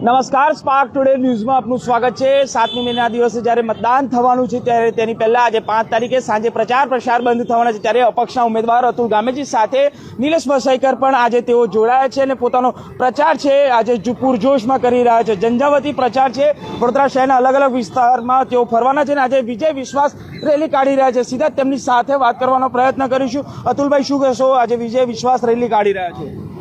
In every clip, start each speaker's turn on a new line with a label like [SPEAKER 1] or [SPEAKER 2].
[SPEAKER 1] નમસ્કાર spark today ન્યૂઝમાં આપનું સ્વાગત છે. સાતમી મેના દિવસે જ્યારે મતદાન થવાનું છે, ત્યારે તેની પહેલા આજે પાંચ તારીખે સાંજે પ્રચાર પ્રસાર બંધ થવાના છે, ત્યારે અપક્ષના ઉમેદવાર અતુલ ગામેજી સાથે નિલેશ વસાઈકર પણ આજે તેઓ જોડાયા છે અને પોતાનો પ્રચાર છે, આજે પૂરજોશમાં કરી રહ્યા છે. ઝંઝાવતી પ્રચાર છે. વડોદરા શહેરના અલગ અલગ વિસ્તારમાં તેઓ ફરવાના છે અને આજે વિજય વિશ્વાસ રેલી કાઢી રહ્યા છે. સીધા તેમની સાથે વાત કરવાનો પ્રયત્ન કરીશું. અતુલભાઈ, શું કહેશો? આજે વિજય વિશ્વાસ રેલી કાઢી રહ્યા છે.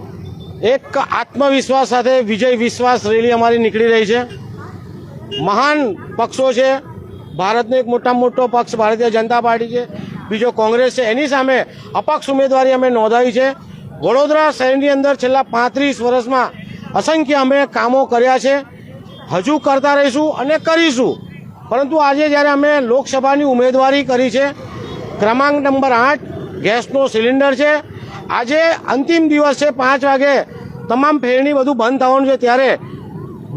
[SPEAKER 2] એક આત્મવિશ્વાસ સાથે વિજય વિશ્વાસ રેલી અમારી નીકળી રહી છે. મહાન પક્ષો છે. ભારતનો એક મોટા મોટો પક્ષ ભારતીય જનતા પાર્ટી છે. બીજો કોંગ્રેસ છે. એની સામે અપક્ષ ઉમેદવારી અમે નોંધાવી છે. વડોદરા શહેરની અંદર છેલ્લા પાંત્રીસ વર્ષમાં અસંખ્ય અમે કામો કર્યા છે. હજુ કરતા રહીશું અને કરીશું. પરંતુ આજે જ્યારે અમે લોકસભાની ઉમેદવારી કરી છે, ક્રમાંક નંબર આઠ ગેસનો સિલિન્ડર છે. આજે અંતિમ દિવસ છે પાંચ વાગે. તમામ ફેરણી બધું બંધ થવાનું છે ત્યારે.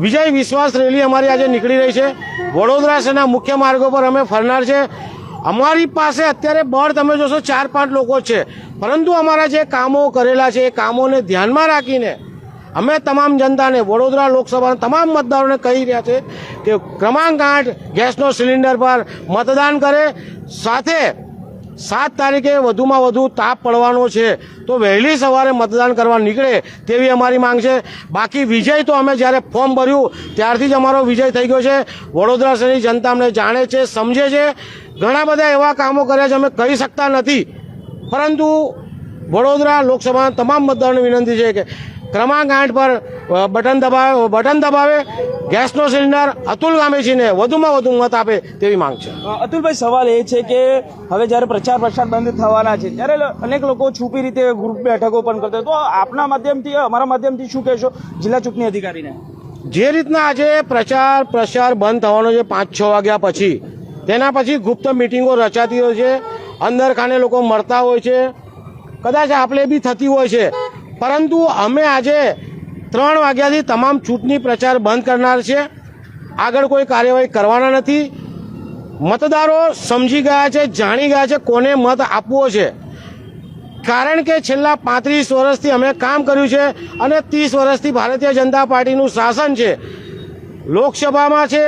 [SPEAKER 2] વિજય વિશ્વાસ રેલી અમારી આજે નીકળી રહી છે. વડોદરા શહેરના મુખ્ય માર્ગો પર અમે ફરનાર છે. અમારી પાસે અત્યારે બળ તમે જોશો ચાર પાંચ લોકો છે. પરંતુ અમારા જે કામો કરેલા છે એ કામોને ધ્યાનમાં રાખીને અમે તમામ જનતાને, વડોદરા લોકસભાના તમામ મતદારોને કહી રહ્યા છે કે ક્રમાંક આઠ ગેસનો સિલિન્ડર પર મતદાન કરે. સાથે સાત તારીખે વધુમાં વધુ તાપ પડવાનો છે. તો વહેલી સવારે મતદાન કરવા નીકળે તેવી અમારી માંગ છે. બાકી વિજય તો અમે જ્યારે ફોર્મ ભર્યું, ત્યારથી જ અમારો વિજય થઈ ગયો છે. વડોદરા શહેરની જનતા અમને જાણે છે, સમજે છે. ઘણા બધા એવા કામો કર્યા છે, અમે કહી શકતા નથી. પરંતુ વડોદરા લોકસભાના તમામ મતદારોને વિનંતી છે કે ક્રમાંક આઠ પર બટન દબાવે બટન દબાવે ગેસનો સિલિન્ડર અતુલ ગામેજીને વધુમાં વધુ મત આપે તેવી માંગ છે.
[SPEAKER 1] અતુલભાઈ સવાલ એ છે કે હવે જ્યારે પ્રચાર પ્રસાર બંધ થવાના છે ત્યારે અનેક લોકો છુપી રીતે ગ્રુપ બેઠકો પણ કરતા તો આપના માધ્યમથી અમારા માધ્યમથી શું કહેશો જિલ્લા ચૂંટણી અધિકારીને?
[SPEAKER 2] જે રીતના આજે પ્રચાર પ્રસાર બંધ થવાનો છે પાંચ છ વાગ્યા પછી તેના પછી ગુપ્ત મિટિંગો રચાતી હોય છે અંદર ખાને લોકો મળતા હોય છે. કદાચ આપણે બી થતી હોય છે. પરંતુ અમે આજે ત્રણ વાગ્યાથી તમામ ચૂંટણી પ્રચાર બંધ કરનાર છે. આગળ કોઈ કાર્યવાહી કરવાના નથી. મતદારો સમજી ગયા છે, જાણી ગયા છે કોને મત આપવો છે. કારણ કે છેલ્લા પાંત્રીસ વર્ષથી અમે કામ કર્યું છે અને ત્રીસ વર્ષથી ભારતીય જનતા પાર્ટીનું શાસન છે. લોકસભામાં છે,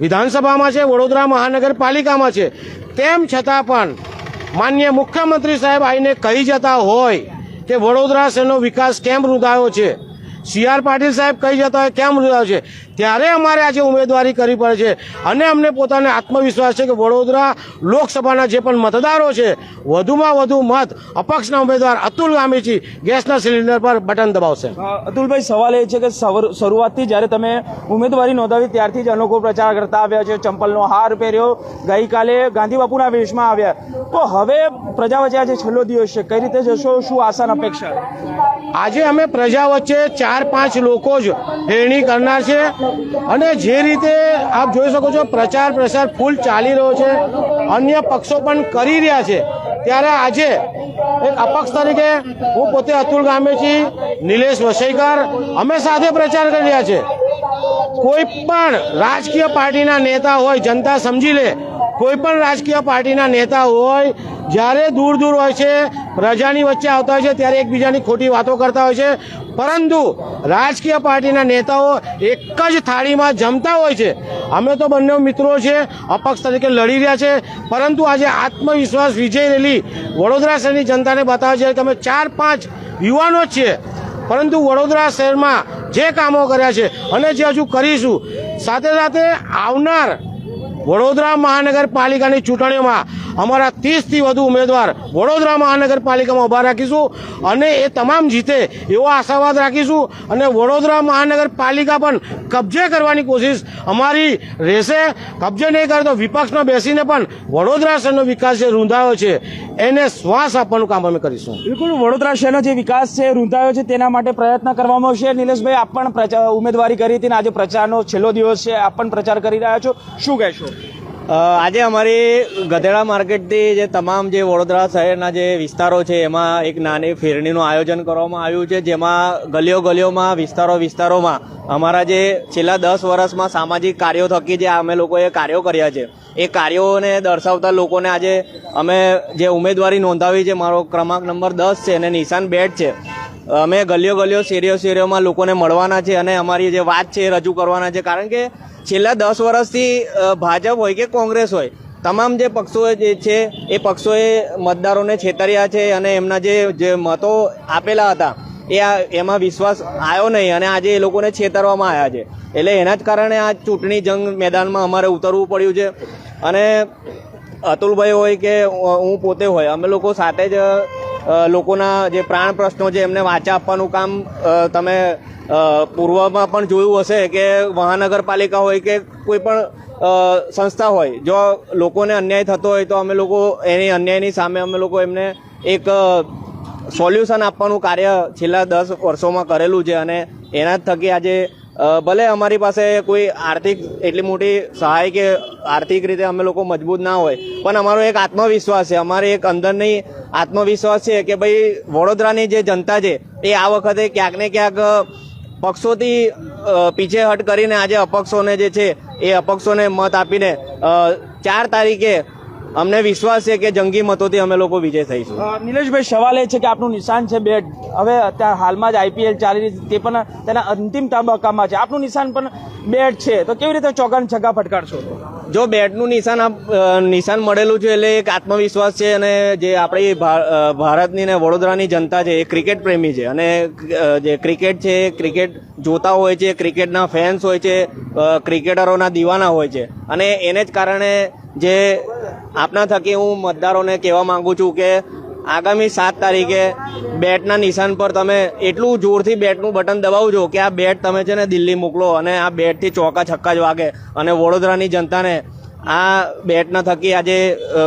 [SPEAKER 2] વિધાનસભામાં છે, વડોદરા મહાનગરપાલિકામાં છે. તેમ છતાં પણ માન્ય મુખ્યમંત્રી સાહેબ આવીને કહી જતા હોય કે વડોદરા શહેરનો વિકાસ કેમ રૂંધાયો છે? સી આર પાટીલ સાહેબ કહી જતા હોય કેમ રૂંધાયો છે? ત્યારે અમારે આજે ઉમેદવારી કરવી પડે છે. અને અમને પોતાને આત્મવિશ્વાસ છે કે વડોદરા લોકસભાના જે પણ મતદારો છે વધુમાં વધુ મત અપક્ષના ઉમેદવાર અતુલ ગામીજી ગેસના સિલિન્ડર પર બટન દબાવશે.
[SPEAKER 1] અતુલભાઈ સવાલ એ છે કે શરૂઆતથી જ્યારે તમે ઉમેદવારી નોંધાવી ત્યારથી જ અનોખો પ્રચાર કરતા આવ્યા છે ચંપલનો હાર પહેર્યો ગઈકાલે ગાંધી બાપુના વેશમાં આવ્યા. તો હવે પ્રજા વચ્ચે આજે છેલ્લો દિવસ છે. કઈ રીતે જશો? શું આશા અપેક્ષા?
[SPEAKER 2] આજે અમે પ્રજા વચ્ચે ચાર પાંચ લોકો જ હેરણી કરનાર છે. અને જે રીતે આપ જોઈ શકો છો, પ્રચાર, પ્રસાર ફૂલ ચાલી રહ્યો છે. અન્ય પક્ષો પણ કરી રહ્યા છે. ત્યારે આજે એક અપક્ષ તરીકે હું પોતે અતુલ ગામેજી નિલેશ વસઈકર અમે સાથે પ્રચાર કરી રહ્યા છે. કોઈ પણ રાજકીય પાર્ટીના નેતા હોય, જનતા સમજી લે કોઈ પણ રાજકીય પાર્ટીના નેતા હોય, જ્યારે દૂર દૂર હોય છે, પ્રજાની વચ્ચે આવતા હોય છે, ત્યારે એકબીજાની ખોટી વાતો કરતા હોય છે. પરંતુ રાજકીય પાર્ટીના નેતાઓ એક જ થાળીમાં જમતા હોય છે. અમે તો બંને મિત્રો છે, અપક્ષ તરીકે લડી રહ્યા છે. પરંતુ આજે આત્મવિશ્વાસ વિજય રેલી વડોદરા શહેરની જનતાને બતાવે છે કે અમે ચાર પાંચ યુવાનો જ છીએ. પરંતુ વડોદરા શહેરમાં જે કામો કર્યા છે અને જે હજુ કરીશું, સાથે સાથે આવનાર વડોદરા મહાનગરપાલિકાની ચૂંટણીઓમાં અમારા ત્રીસથી વધુ ઉમેદવાર વડોદરા મહાનગરપાલિકામાં ઊભા રાખીશું અને એ તમામ જીતે એવો આશાવાદ રાખીશું અને વડોદરા મહાનગરપાલિકા પણ કબજે કરવાની કોશિશ અમારી રહેશે. કબજે નહીં કરે તો વિપક્ષમાં બેસીને પણ વડોદરા શહેરનો વિકાસ જે રૂંધાયો છે, એને શ્વાસ આપવાનું કામ અમે કરીશું.
[SPEAKER 1] બિલકુલ, વડોદરા શહેરનો જે વિકાસ છે, રૂંધાયો છે, તેના માટે પ્રયત્ન કરવામાં આવશે. નિલેશભાઈ, આપ પણ ઉમેદવારી કરી હતી અને આજે પ્રચારનો છેલ્લો દિવસ છે. આપ પણ પ્રચાર કરી રહ્યા છો. શું કહેશો?
[SPEAKER 3] આજે અમારી ગધેડા માર્કેટથી જે તમામ જે વડોદરા શહેરના જે વિસ્તારો છે, એમાં એક નાની ફેરણીનું આયોજન કરવામાં આવ્યું છે, જેમાં ગલીઓ ગલીઓમાં વિસ્તારો વિસ્તારોમાં અમારા જે છેલ્લા દસ વર્ષમાં સામાજિક કાર્યો થકી જે અમે લોકોએ કાર્યો કર્યા છે, એ કાર્યોને દર્શાવતા લોકોને આજે અમે જે ઉમેદવારી નોંધાવી છે, મારો ક્રમાંક નંબર દસ છે, અને નિશાન બેટ છે, અમે ગલીઓ ગલીઓ શેરીઓ શેરીઓમાં લોકોને મળવાના છે, અને અમારી જે વાત છે એ રજૂ કરવાના છે, કારણ કે છેલ્લા દસ વર્ષથી ભાજપ હોય કે કોંગ્રેસ હોય, તમામ જે પક્ષો જે છે, એ પક્ષોએ મતદારોને છેતર્યા છે અને એમના જે જે મતો આપેલા હતા, એ એમાં વિશ્વાસ આવ્યો નહીં અને આજે એ લોકોને છેતરવામાં આવ્યા છે. એટલે એના જ કારણે આ ચૂંટણી જંગ મેદાનમાં અમારે ઉતરવું પડ્યું છે. અને અતુલભાઈ હોય કે હું પોતે હોય, અમે લોકો સાથે જ લોકોના જે પ્રાણ પ્રશ્નો છે, એમને વાચા આપવાનું કામ તમે પૂર્વમાં પણ જોયું હશે કે મહાનગરપાલિકા હોય કે કોઈ પણ સંસ્થા હોય, જો લોકોને અન્યાય થતો હોય તો અમે લોકો એની અન્યાયની સામે અમે લોકો એમને એક સોલ્યુશન આપવાનું કાર્ય છેલ્લા દસ વર્ષોમાં કરેલું છે અને એના જ થકી આજે ભલે અમારી પાસે કોઈ આર્થિક એટલી મોટી સહાય કે આર્થિક રીતે અમે લોકો મજબૂત ના હોય, પણ અમારો એક આત્મવિશ્વાસ છે. અમારે એક અંદરની આત્મવિશ્વાસ છે કે ભાઈ વડોદરાની જે જનતા છે, એ આ વખતે ક્યાંક ને ક્યાંક પક્ષોથી પીછેહટ કરીને આજે અપક્ષોને જે છે, એ અપક્ષોને મત આપીને ચાર તારીખે અમને વિશ્વાસ છે કે જંગી મતોથી અમે લોકો વિજય થઈશું.
[SPEAKER 1] નિલેશભાઈ સવાલ એ છે કે આપનું નિશાન છે બેટ હવે અત્યારે હાલમાં જ આઈપીએલ ચાલી રહી છે તે પણ તેના અંતિમ તબક્કામાં છે. આપનું નિશાન પણ બેટ છે. તો કેવી રીતે ચોગાન છગ્ગા ફટકારશો?
[SPEAKER 3] જો બેટનું નિશાન નિશાન મળેલું છે એટલે એક આત્મવિશ્વાસ છે અને જે આપણી ભારતની ને વડોદરાની જનતા છે એ ક્રિકેટ પ્રેમી છે. અને જે ક્રિકેટ છે ક્રિકેટ જોતા હોય છે ક્રિકેટના ફેન્સ હોય છે ક્રિકેટરોના દીવાના હોય છે. અને એને જ કારણે જે આપના થકી હું મતદારોને કહેવા માંગુ છું કે આગામી સાત તારીખે બેટના નિશાન પર તમે એટલું જોરથી બેટનું બટન દબાવજો કે આ બેટ તમે છે ને દિલ્હી મોકલો અને આ બેટથી ચોકા છક્કા જ વાગે અને વડોદરાની જનતાને આ બેટના થકી આજે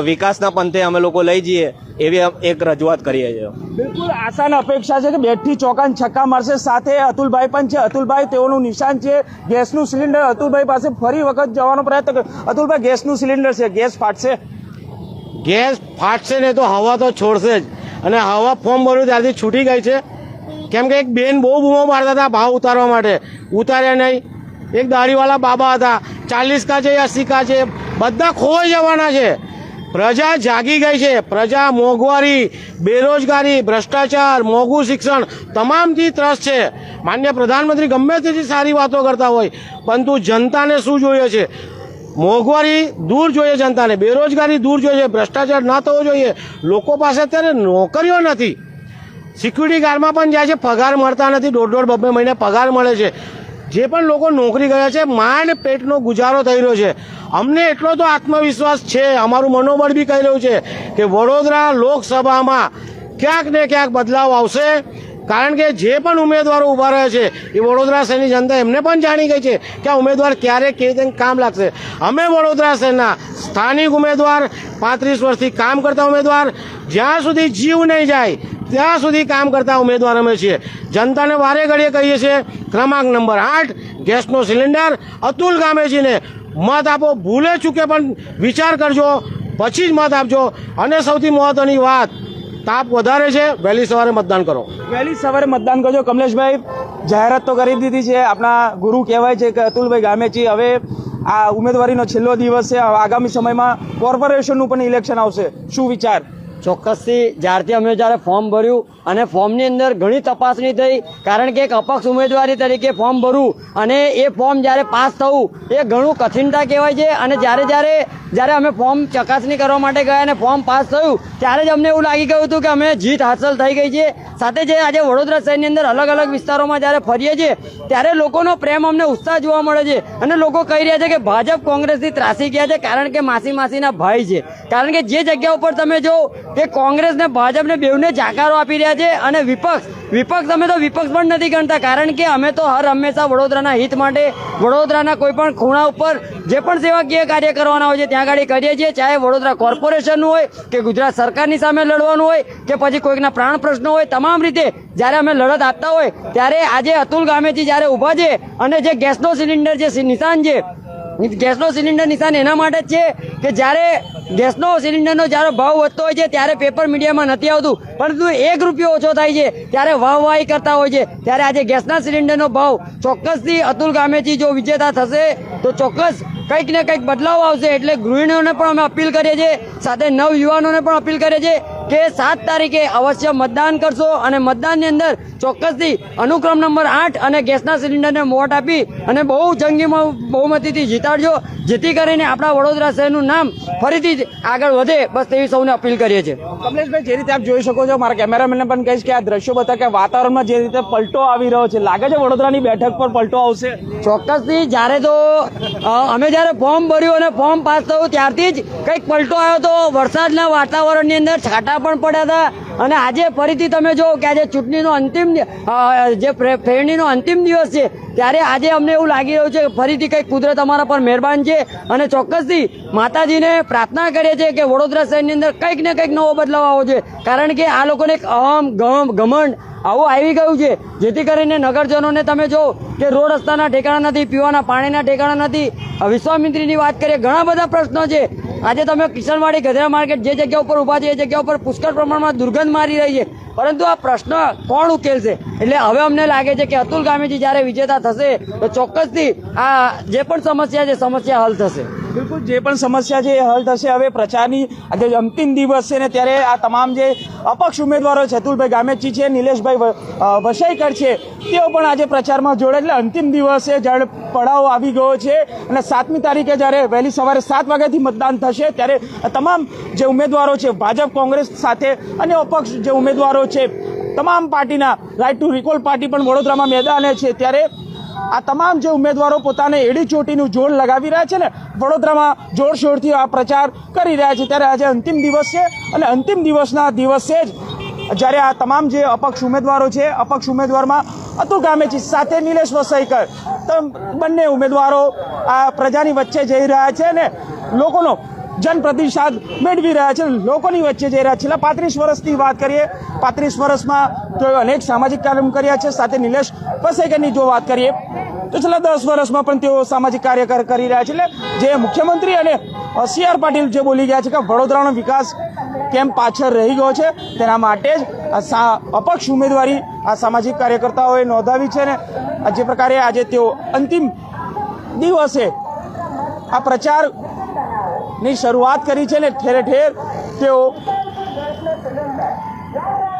[SPEAKER 3] વિકાસના પંથે અમે લોકો લઈ જઈએ એવી એક રજૂઆત કરીએ છીએ.
[SPEAKER 1] બિલકુલ આશાને અપેક્ષા છે કે બેટથી ચોકાન છક્કા મારશે. સાથે અતુલભાઈ પણ છે. અતુલભાઈ, તેઓનું નિશાન છે. ગેસનું સિલિન્ડર અતુલભાઈ પાસે ફરી વખત જવાનો પ્રયત્ન કર્યો અતુલભાઈ, ગેસનું સિલિન્ડર છે. ગેસ ફાટશે.
[SPEAKER 2] ગેસ ફાટશે ને તો હવા તો છોડશે જ. અને હવા ફોર્મ ભર્યું ત્યારથી છૂટી ગઈ છે. કેમ કે એક બેન બહુ બૂમો મારતા હતા ભાવ ઉતારવા માટે. ઉતાર્યા નહીં. એક દાઢીવાળા બાબા હતા. ચાલીસ કા છે, એસી કા છે, બધા ખોવાઈ જવાના છે. પ્રજા જાગી ગઈ છે. પ્રજા મોંઘવારી, બેરોજગારી, ભ્રષ્ટાચાર, મોંઘું શિક્ષણ તમામથી ત્રસ્ત છે. માન્ય પ્રધાનમંત્રી ગમે તેથી સારી વાતો કરતા હોય, પરંતુ જનતાને શું જોઈએ છે? મોંઘવારી દૂર જોઈએ જનતાને, બેરોજગારી દૂર જોઈએ, ભ્રષ્ટાચાર ના થવો જોઈએ. લોકો પાસે અત્યારે નોકરીઓ નથી. સિક્યુરિટી ગાર્ડમાં પણ જાય છે, પગાર મળતા નથી. દોઢ દોઢ બબ્બે મહિને પગાર મળે છે. જે પણ લોકો નોકરી ગયા છે, માંડ પેટનો ગુજારો થઈ રહ્યો છે. અમને એટલો તો આત્મવિશ્વાસ છે, અમારું મનોબળ બી કહી રહ્યું છે કે વડોદરા લોકસભામાં ક્યાંક ને ક્યાંક બદલાવ આવશે. કારણ કે જે પણ ઉમેદવારો ઊભા રહે છે, એ વડોદરા શહેરની જનતા એમને પણ જાણી ગઈ છે કે આ ઉમેદવાર ક્યારે કેવી રીતે કામ લાગશે. અમે વડોદરા શહેરના સ્થાનિક ઉમેદવાર, પાંત્રીસ વર્ષથી કામ કરતા ઉમેદવાર, જ્યાં સુધી જીવ નહીં જાય, ત્યાં સુધી કામ કરતા ઉમેદવાર અમે છીએ. જનતાને વારે ઘડીએ કહીએ છીએ, ક્રમાંક નંબર આઠ, ગેસનો સિલિન્ડર અતુલ ગામેજીને મત આપો. ભૂલે ચૂકે પણ વિચાર કરજો, પછી જ મત આપજો. અને સૌથી મહત્વની વાત તાપ વધારે છે, વહેલી સવારે મતદાન કરો.
[SPEAKER 1] વહેલી સવારે મતદાન કરજો. કમલેશભાઈ, જાહેરાત તો કરી દીધી છે. આપણા ગુરુ કહેવાય છે કે અતુલભાઈ ગામેચી હવે આ ઉમેદવારીનો છેલ્લો દિવસ છે. આગામી સમયમાં કોર્પોરેશનનું પણ ઇલેક્શન આવશે. શું વિચાર?
[SPEAKER 4] ચોક્કસથી જ્યારથી અમે જ્યારે ફોર્મ ભર્યું અને ફોર્મની અંદર ઘણી તપાસણી થઈ, કારણ કે એક અપક્ષ ઉમેદવારી તરીકે ફોર્મ ભરવું અને એ ફોર્મ જ્યારે પાસ થવું, એ ઘણું કઠિનતા કહેવાય છે. અને જ્યારે જ્યારે જ્યારે અમે ફોર્મ ચકાસણી કરવા માટે ગયા અને ફોર્મ પાસ થયું, ત્યારે જ અમને એવું લાગી ગયું હતું કે અમે જીત હાંસલ થઈ ગઈ છે. સાથે જે આજે વડોદરા શહેરની અંદર અલગ અલગ વિસ્તારોમાં જ્યારે ફરીએ છીએ, ત્યારે લોકોનો પ્રેમ અમને ઉત્સાહ જોવા મળે છે અને લોકો કહી રહ્યા છે કે ભાજપ કોંગ્રેસથી ત્રાસી ગયા છે, કારણ કે માસી માસીના ભાઈ છે. કારણ કે જે જગ્યા ઉપર તમે જો કે કોંગ્રેસ ને ભાજપ ને બેવને જાકારો આપી રહ્યા છે અને વિપક્ષ વિપક્ષ અમે તો વિપક્ષ પણ નથી ગણતા, કારણ કે અમે તો હર હંમેશા વડોદરાના હિત માટે, વડોદરાના કોઈ પણ ખૂણા ઉપર જે પણ સેવાકીય કાર્ય કરવાના હોય છે, ત્યાં આગળ કરીએ છીએ, ચાહે વડોદરા કોર્પોરેશનનું હોય, કે ગુજરાત સરકારની સામે લડવાનું હોય, કે પછી કોઈકના પ્રાણ પ્રશ્નો હોય, તમામ રીતે જ્યારે અમે લડત આપતા હોય, ત્યારે આજે અતુલ ગામેથી જ્યારે ઊભા છે, અને જે ગેસનો સિલિન્ડર જે નિશાન છે ગેસનો સિલિન્ડર નિશાન એના માટે જ છે કે જ્યારે ગેસનો સિલિન્ડરનો જ્યારે ભાવ વધતો હોય છે, ત્યારે પેપર મીડિયામાં નથી આવતું. પરંતુ એક રૂપિયો ઓછો થાય છે, ત્યારે વાહવાહી કરતા હોય છે. ત્યારે આજે ગેસના સિલિન્ડરનો ભાવ ચોક્કસથી અતુલ ગામેથી જો વિજેતા થશે, તો ચોક્કસ કંઈક ને કંઈક બદલાવ આવશે. એટલે ગૃહિણીઓને પણ અમે અપીલ કરીએ છીએ, સાથે નવ યુવાનોને પણ અપીલ કરીએ છીએ કે સાત તારીખે અવશ્ય મતદાન કરશો અને મતદાનની અંદર ચોક્કસથી અનુક્રમ નંબર આઠ અને ગેસના સિલિન્ડરને મોટ આપી અને બહુ જંગીમાં બહુમતીથી જીતાડજો. જેથી કરીને આપણા વડોદરા શહેરનું નામ ફરીથી જ આગળ વધે. બસ તેવી સૌને અપીલ કરીએ છીએ.
[SPEAKER 1] કમલેશભાઈ જે રીતે આપ જોઈ શકો છો મારા કેમેરામેનને પણ કહીશ કે આ દ્રશ્યો બતા કે વાતાવરણમાં જે રીતે પલટો આવી રહ્યો છે. લાગે છે વડોદરાની બેઠક પર પલટો આવશે?
[SPEAKER 4] ચોક્કસથી જ્યારે તો અમે જ્યારે ફોર્મ ભર્યું અને ફોર્મ પાસ થયું ત્યારથી જ કંઈક પલટો આવ્યો તો વરસાદના વાતાવરણની અંદર છાંટા પણ પડ્યા હતા. અને આજે ફરીથી તમે જો કે આજે ચૂંટણીનો અંતિમ જે ફેરણીનો અંતિમ દિવસ છે, ત્યારે આજે અમને એવું લાગી રહ્યું છે કે ફરીથી કંઈક કુદરત અમારા પર મહેરબાન છે અને ચોક્કસથી માતાજીને પ્રાર્થના કરીએ છીએ કે વડોદરા શહેરની અંદર કંઈક ને કંઈક નવો બદલાવ આવો છે. કારણ કે આ લોકોને એક અહમ, ગમ, ઘમંડ આવું આવી ગયું છે. જેથી કરીને નગરજનોને તમે જો કે રોડ રસ્તાના ઠેકાણા નથી, પીવાના પાણીના ઠેકાણા નથી. વિશ્વામિત્રીની વાત કરીએ, ઘણા બધા પ્રશ્નો છે. આજે તમે કિશનવાડી ગધેરા માર્કેટ જે જગ્યા ઉપર ઊભા છે, એ જગ્યા ઉપર પુષ્કળ પ્રમાણમાં દુર્ગંધ મારી રહી છે. પરંતુ આ પ્રશ્ન કોણ ઉકેલશે એટલે હવે અમને લાગે છે કે અતુલ ગામીજી જ્યારે વિજેતા થશે, તો ચોક્કસથી આ જે પણ સમસ્યા છે સમસ્યા હલ થશે.
[SPEAKER 1] જે પણ સમસ્યા છે એ હલ થશે. હવે પ્રચારની આજે અંતિમ દિવસ છે ને ત્યારે આ તમામ જે અપક્ષ ઉમેદવારો છે અતુલભાઈ ગામેચી છે, નિલેશભાઈ વસાઈકર છે, તેઓ પણ આજે પ્રચારમાં જોડે એટલે અંતિમ દિવસે જળ પડાવ આવી ગયો છે અને સાતમી તારીખે જ્યારે વહેલી સવારે સાત વાગ્યાથી મતદાન થશે ત્યારે તમામ જે ઉમેદવારો છે, ભાજપ, કોંગ્રેસ સાથે અને અપક્ષ જે ઉમેદવારો છે, તમામ પાર્ટીના રાઇટ ટુ રિકોલ પાર્ટી પણ વડોદરામાં મેદાને છે. ત્યારે આ તમામ જે ઉમેદવારો પોતાને એડી ચોટીનું જોર લગાવી રહ્યા છે ને, વડોદરામાં જોરશોરથી આ પ્રચાર કરી રહ્યા છે. ત્યારે આજે અંતિમ દિવસ છે અને અંતિમ દિવસના દિવસે જ જ્યારે આ તમામ જે અપક્ષ ઉમેદવારો છે, અપક્ષ ઉમેદવારમાં અતુલ ગામેચી સાથે નિલેશ વસઈકર બંને ઉમેદવારો આ પ્રજાની વચ્ચે જઈ રહ્યા છે ને, લોકોનો જનપ્રતિસાદ મેળવી રહ્યા છે લોકોની વચ્ચે જઈ રહ્યા છેલ્લા પાંત્રીસ વર્ષની વાત કરીએ, પાંત્રીસ વર્ષમાં તો અનેક સામાજિક કાર્યક્રમ કર્યા છે. સાથે નિલેશ પસેકરની જો વાત કરીએ, તો છેલ્લા દસ વર્ષમાં પણ તેઓ સામાજિક કાર્યકર કરી રહ્યા છે. એટલે જે મુખ્યમંત્રી અને સી આર પાટીલ જે બોલી ગયા છે કે વડોદરાનો વિકાસ કેમ પાછળ રહી ગયો છે, તેના માટે જ અપક્ષ ઉમેદવારી આ સામાજિક કાર્યકર્તાઓએ નોંધાવી છે ને જે પ્રકારે આજે તેઓ અંતિમ દિવસે આ પ્રચારની શરૂઆત કરી છે ને ઠેર ઠેર તેઓ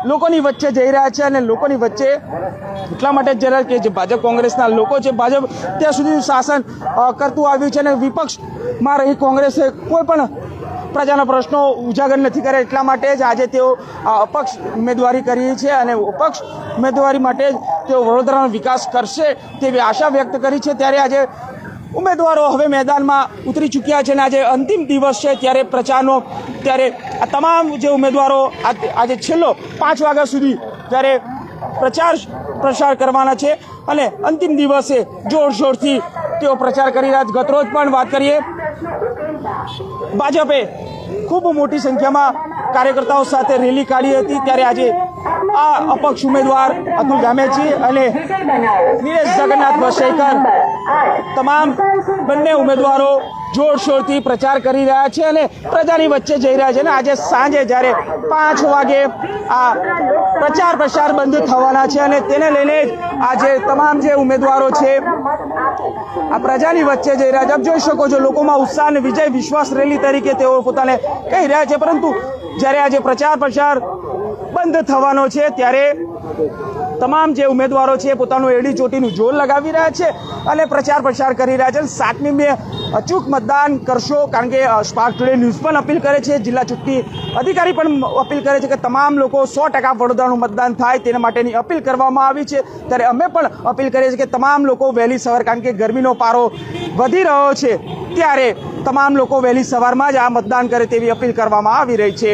[SPEAKER 1] લોકોની વચ્ચે જઈ રહ્યા છે અને લોકોની વચ્ચે એટલા માટે જ કે જે ભાજપ કોંગ્રેસના લોકો છે, ભાજપ ત્યાં સુધી શાસન કરતું આવ્યું છે અને વિપક્ષમાં રહી કોંગ્રેસે કોઈ પણ પ્રજાના પ્રશ્નો ઉજાગર નથી કર્યા એટલા માટે જ આજે તેઓ અપક્ષ ઉમેદવારી કરી છે અને અપક્ષ ઉમેદવારી માટે જ તેઓ વડોદરાનો વિકાસ કરશે તેવી આશા વ્યક્ત કરી છે. ત્યારે આજે ઉમેદવારો હવે મેદાનમાં ઉતરી ચૂક્યા છે અને આજે અંતિમ દિવસ છે ત્યારે પ્રચારનો, ત્યારે આ તમામ જે ઉમેદવારો આજે છેલ્લો પાંચ વાગ્યા સુધી ત્યારે પ્રચાર પ્રસાર કરવાના છે અને અંતિમ દિવસે જોરશોરથી તેઓ પ્રચાર કરી રહ્યા છે. ગતરોજ પણ વાત કરીએ, ભાજપે ખૂબ મોટી સંખ્યામાં કાર્યકર્તાઓ સાથે રેલી કાઢી હતી. ત્યારે આજે આ અપક્ષ ઉમેદવાર અતુલ ગામેચી અને નિલેશ જગન્નાથ વસેકર. તમામ બંને ઉમેદવારો જોરશોરથી પ્રચાર કરી રહ્યા છે અને પ્રજાની વચ્ચે જઈ રહ્યા છે અને આજે સાંજે જ્યારે પાંચ વાગે આ પ્રચાર પ્રસાર બંધ થવાના છે અને તેને લઈને આજે તમામ જે ઉમેદવારો છે, આ પ્રજાની વચ્ચે જઈ રહ્યા છે. આપ જોઈ શકો છો, લોકોમાં ઉત્સાહ અને વિજય વિશ્વાસ રેલી તરીકે તેઓ પોતાને કહી રહ્યા છે. પરંતુ જ્યારે આજે પ્રચાર પ્રસાર બંધ થવાનો છે ત્યારે તમામ જે ઉમેદવારો છે પોતાનું એડી ચોટીનું જોર લગાવી રહ્યા છે અને પ્રચાર પ્રસાર કરી રહ્યા છે સાતમી મે અચૂક મતદાન કરશો કારણ કે સ્પાર્ક ટુડે ન્યૂઝ પણ અપીલ કરે છે, જિલ્લા ચૂંટણી અધિકારી પણ અપીલ કરે છે કે તમામ લોકો સો ટકા વડોદરાનું મતદાન થાય તેના માટેની અપીલ કરવામાં આવી છે. ત્યારે અમે પણ અપીલ કરીએ છીએ કે તમામ લોકો વહેલી સવાર, કારણ કે ગરમીનો પારો વધી રહ્યો છે, ત્યારે તમામ લોકો વહેલી સવારમાં જ આ મતદાન કરે તેવી અપીલ કરવામાં આવી રહી છે.